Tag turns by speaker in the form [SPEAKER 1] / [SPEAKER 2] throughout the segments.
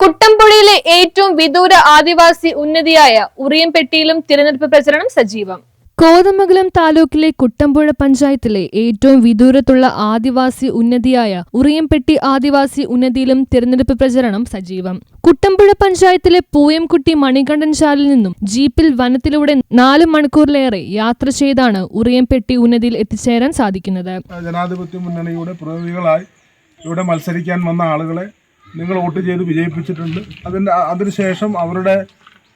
[SPEAKER 1] കുട്ടമ്പുഴയിലെ ഏറ്റവും വിദൂര ആദിവാസി ഉന്നതിയായ ഉറിയംപെട്ടിയിലും തിരഞ്ഞെടുപ്പ് പ്രചരണം സജീവം.
[SPEAKER 2] കോതമംഗലം താലൂക്കിലെ കുട്ടമ്പുഴ പഞ്ചായത്തിലെ ഏറ്റവും വിദൂരത്തുള്ള ആദിവാസി ഉന്നതിയായ ഉറിയംപെട്ടി ആദിവാസി ഉന്നതിയിലും തിരഞ്ഞെടുപ്പ് പ്രചരണം സജീവം. കുട്ടമ്പുഴ പഞ്ചായത്തിലെ പൂയംകുട്ടി മണികണ്ഠൻ ശാലിൽ നിന്നും ജീപ്പിൽ വനത്തിലൂടെ നാല് മണിക്കൂറിലേറെ യാത്ര ചെയ്താണ് ഉറിയംപെട്ടി ഉന്നതിയിൽ എത്തിച്ചേരാൻ സാധിക്കുന്നത്.
[SPEAKER 3] ജനാധിപത്യ മുന്നണിയുടെ പ്രതിനിധികളായി ഇവിടെ മത്സരിക്കാൻ വന്ന ആളുകളെ നിങ്ങൾ വോട്ട് ചെയ്ത് വിജയിപ്പിച്ചിട്ടുണ്ട്. അതിന്റെ അതിനുശേഷം അവരുടെ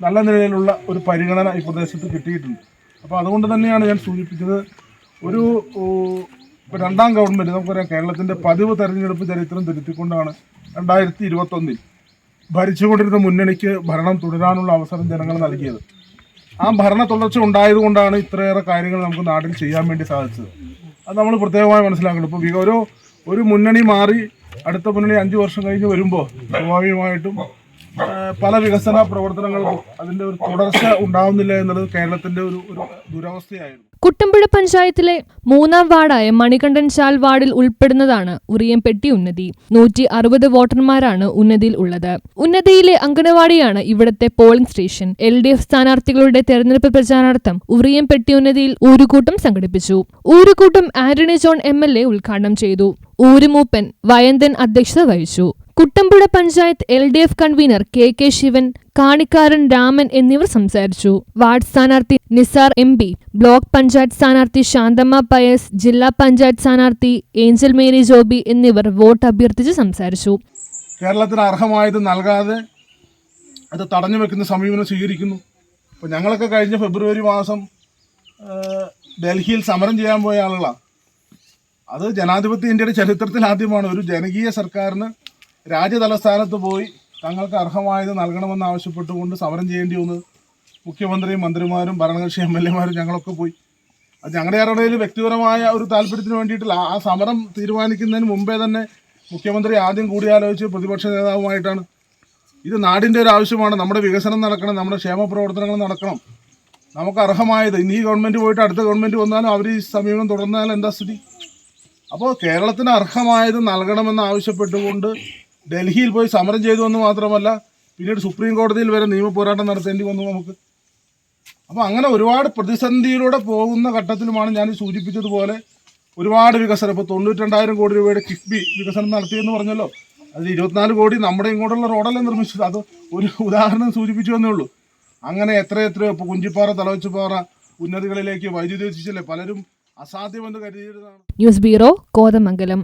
[SPEAKER 3] നല്ല നിലയിലുള്ള ഒരു പരിഗണന ഈ പ്രദേശത്ത് കിട്ടിയിട്ടുണ്ട്. അപ്പോൾ അതുകൊണ്ട് തന്നെയാണ് ഞാൻ സൂചിപ്പിച്ചത് ഒരു രണ്ടാം ഗവൺമെന്റ് നമുക്കറിയാം കേരളത്തിന്റെ പതിവ് തെരഞ്ഞെടുപ്പ് ചരിത്രം തിരുത്തിക്കൊണ്ടാണ് രണ്ടായിരത്തി ഇരുപത്തൊന്നിൽ ഭരിച്ചുകൊണ്ടിരുന്ന മുന്നണിക്ക് ഭരണം തുടരാനുള്ള അവസരം ജനങ്ങൾ നൽകിയത്. ആ ഭരണ തുടർച്ച ഉണ്ടായതുകൊണ്ടാണ് ഇത്രയേറെ കാര്യങ്ങൾ നമുക്ക് നാട്ടിൽ ചെയ്യാൻ വേണ്ടി സാധിച്ചത്. അത് നമ്മൾ പ്രത്യേകമായി മനസ്സിലാക്കണം. ഇപ്പോൾ ഒരു ഒരു മുന്നണി മാറി അടുത്ത മുന്നണി അഞ്ച് വർഷം കഴിഞ്ഞ് വരുമ്പോൾ സ്വാഭാവികമായിട്ടും പല വികസന പ്രവർത്തനങ്ങൾക്കും അതിന്റെ ഒരു തുടർച്ച ഉണ്ടാവുന്നില്ല എന്നുള്ളത് കേരളത്തിന്റെ ഒരു ഒരു ദുരവസ്ഥയായിരുന്നു.
[SPEAKER 2] കുട്ടമ്പുഴ പഞ്ചായത്തിലെ മൂന്നാം വാർഡായ മണികണ്ഠൻ ചാൽ വാർഡിൽ ഉൾപ്പെടുന്നതാണ് ഉറിയംപെട്ടി ഉന്നതി. നൂറ്റി അറുപത് വോട്ടർമാരാണ് ഉന്നതിയിൽ ഉള്ളത്. ഉന്നതിയിലെ അംഗനവാടിയാണ് ഇവിടത്തെ polling station. L D F സ്ഥാനാർത്ഥികളുടെ തെരഞ്ഞെടുപ്പ് പ്രചാരണാർത്ഥം ഉറിയംപെട്ടി ഉന്നതിയിൽ ഊരുകൂട്ടം സംഘടിപ്പിച്ചു. ഊരുകൂട്ടം Antony John M L A ഉദ്ഘാടനം ചെയ്തു. ഊരുമൂപ്പൻ വയന്തൻ അധ്യക്ഷത വഹിച്ചു. Kuttampuzha panchayat L D F convener K K Sivan Kanikkaran Raman എന്നിവർ സംസാരിച്ചു. വാർഡ് സ്ഥാനാർത്ഥി Nisar M P block panchayat സ്ഥാനാർത്ഥി ശാന്തമ്മ പയസ് ജില്ലാ പഞ്ചായത്ത് സ്ഥാനാർത്ഥി ഏഞ്ചൽ മേരി ജോബി എന്നിവർ വോട്ട് അഭ്യർത്ഥിച്ച് സംസാരിച്ചു.
[SPEAKER 3] കേരളത്തിന് അർഹമായത് നൽകാതെ അത് തടഞ്ഞു വെക്കുന്ന സമീപനം സ്വീകരിക്കുന്നു. അപ്പോൾ ഞങ്ങളൊക്കെ കഴിഞ്ഞ ഫെബ്രുവരി മാസം ഡൽഹിയിൽ സമരം ചെയ്യാൻ പോയ ആളുകളാണ് അത് ജനാധിപത്യ ഇന്ത്യയുടെ ചരിത്രത്തിൽ ആദ്യമാണ്. ഒരു ജനകീയ സർക്കാരിന് രാജ്യതലസ്ഥാനത്ത് പോയി തങ്ങൾക്ക് അർഹമായത് നൽകണമെന്ന് ആവശ്യപ്പെട്ടുകൊണ്ട് സമരം ചെയ്യേണ്ടി വന്നത് മുഖ്യമന്ത്രിയും മന്ത്രിമാരും ഭരണകക്ഷി എം എൽ എമാരും ഞങ്ങളൊക്കെ പോയി. അത് ഞങ്ങളുടെ ആരുടെയിൽ വ്യക്തിപരമായ ഒരു താല്പര്യത്തിന് വേണ്ടിയിട്ടില്ല. ആ സമരം തീരുമാനിക്കുന്നതിന് മുമ്പേ തന്നെ മുഖ്യമന്ത്രി ആദ്യം കൂടിയാലോചിച്ച് പ്രതിപക്ഷ നേതാവുമായിട്ടാണ്. ഇത് നാടിന്റെ ഒരു ആവശ്യമാണ്. നമ്മുടെ വികസനം നടക്കണം. നമ്മുടെ ക്ഷേമ പ്രവർത്തനങ്ങൾ നടക്കണം. നമുക്ക് അർഹമായത് ഇനി ഈ ഗവൺമെന്റ് പോയിട്ട് അടുത്ത ഗവൺമെന്റ് വന്നാലും അവർ ഈ സമീപനം തുടർന്നാലും എന്താ സ്ഥിതി? അപ്പോൾ കേരളത്തിന് അർഹമായത് നൽകണമെന്ന് ആവശ്യപ്പെട്ടുകൊണ്ട് ഡൽഹിയിൽ പോയി സമരം ചെയ്തു എന്ന് മാത്രമല്ല പിന്നീട് സുപ്രീം കോടതിയിൽ വരെ നിയമ പോരാട്ടം നടത്തേണ്ടി വന്നു നമുക്ക്. അപ്പോൾ അങ്ങനെ ഒരുപാട് പ്രതിസന്ധിയിലൂടെ പോകുന്ന ഘട്ടത്തിലുമാണ് ഞാൻ സൂചിപ്പിച്ചതുപോലെ ഒരുപാട് വികസനം. ഇപ്പോൾ തൊണ്ണൂറ്റി കോടി രൂപയുടെ കിഫ്ബി വികസനം നടത്തിയെന്ന് പറഞ്ഞല്ലോ. അത് ഇരുപത്തിനാല് കോടി നമ്മുടെ ഇങ്ങോട്ടുള്ള റോഡല്ലേ നിർമ്മിച്ചത്. അത് ഒരു ഉദാഹരണം സൂചിപ്പിച്ചു എന്നേ ഉള്ളൂ. അങ്ങനെ എത്ര എത്രയോ ഇപ്പോൾ കുഞ്ചിപ്പാറ തലവച്ചുപാറ ഉന്നതികളിലേക്ക് വൈദ്യുതി എത്തിച്ചല്ലേ പലരും അസാധ്യമെന്ന് കരുതിയിരുന്നതാണ്.
[SPEAKER 2] News bureau Kothamangalam.